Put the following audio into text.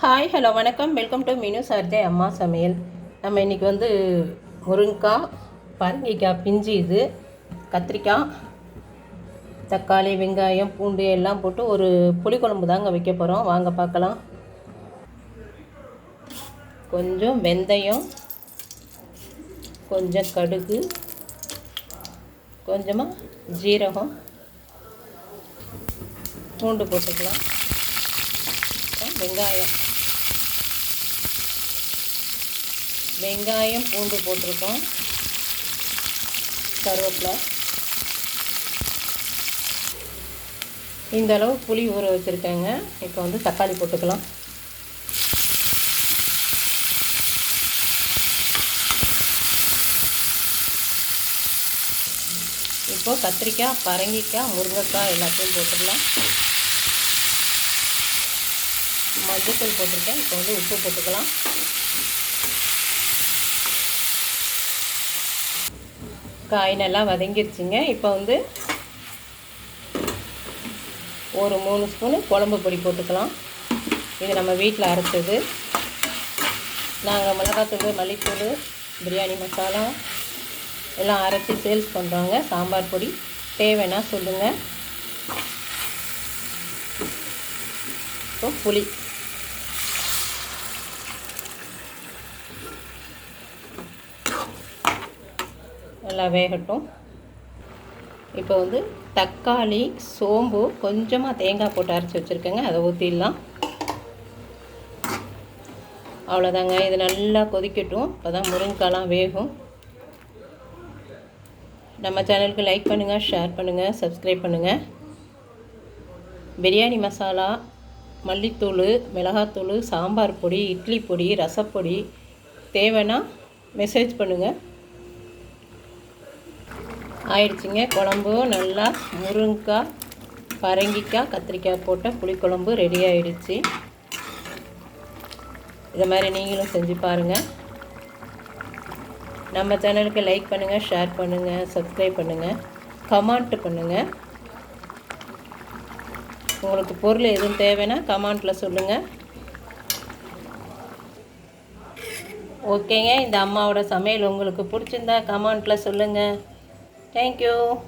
Hi hello வணக்கம். Welcome to மினு சார்ஜே அம்மா சமையல் நம்ம இன்றைக்கி வந்து முருங்கைக்காய் பரங்கிக்காய் பிஞ்சு இது கத்திரிக்காய் தக்காளி வெங்காயம் பூண்டு எல்லாம் போட்டு ஒரு புளிக்குழம்பு தாங்க வைக்க போகிறோம் வாங்க பார்க்கலாம். கொஞ்சம் வெந்தயம் கொஞ்சம் கடுகு கொஞ்சமாக ஜீரகம் பூண்டு போட்டுக்கலாம். வெங்காயம். வெங்காயம் பூண்டு போட்டிருக்கோம். கருவேப்பிலை. இந்த அளவு புளி ஊற வச்சுருக்கேங்க. இப்போ வந்து தக்காளி போட்டுக்கலாம். இப்போது கத்திரிக்காய் பரங்கிக்காய் முருங்கைக்காய் எல்லாத்தையும் போட்டுடலாம் மஞ்சத்தூள் போட்டிருக்கேன். இப்போ வந்து உப்பு போட்டுக்கலாம். காய் நல்லா வதங்கிருச்சுங்க. இப்போ வந்து ஒரு மூணு ஸ்பூனு குழம்பு பொடி போட்டுக்கலாம். இது நம்ம வீட்டில் அரைச்சது. நாங்கள் மிளகாத்தூள் மல்லித்தூள் பிரியாணி மசாலா எல்லாம் அரைச்சி சேல்ஸ் பண்ணுறாங்க சாம்பார் பொடி. தேவைன்னா சொல்லுங்கள் இப்போ புளி. நல்லா வேகட்டும். இப்போ வந்து தக்காளி சோம்பு கொஞ்சமாக தேங்காய் போட்டு அரைச்சி வச்சுருக்கேங்க. அதை ஊற்றிடலாம் அவ்வளோதாங்க. இது நல்லா கொதிக்கட்டும். அப்போ தான் முருங்கைக்காலாம் வேகும். நம்ம சேனலுக்கு லைக் பண்ணுங்கள் ஷேர் பண்ணுங்கள் சப்ஸ்கிரைப் பண்ணுங்கள் பிரியாணி மசாலா மல்லித்தூள் மிளகாத்தூள் சாம்பார் பொடி இட்லி பொடி ரசப்பொடி தேவைன்னா மெசேஜ் பண்ணுங்கள் ஆயிடுச்சுங்க. குழம்பு நல்லா முருங்கைக்காய் பரங்கிக்காய் கத்திரிக்காய் போட்ட புளிக்குழம்பு ரெடி ஆயிடுச்சு. இதை மாதிரி நீங்களும் செஞ்சு பாருங்கள் நம்ம சேனலுக்கு லைக் பண்ணுங்கள் ஷேர் பண்ணுங்கள் சப்ஸ்கிரைப் பண்ணுங்கள் கமெண்ட் பண்ணுங்கள் உங்களுக்கு பொருள் எதுவும் தேவைன்னா கமெண்ட்டில் சொல்லுங்கள் ஓகேங்க இந்த அம்மாவோட சமையல் உங்களுக்கு பிடிச்சிருந்தா கமெண்ட்டில் சொல்லுங்கள் Thank you.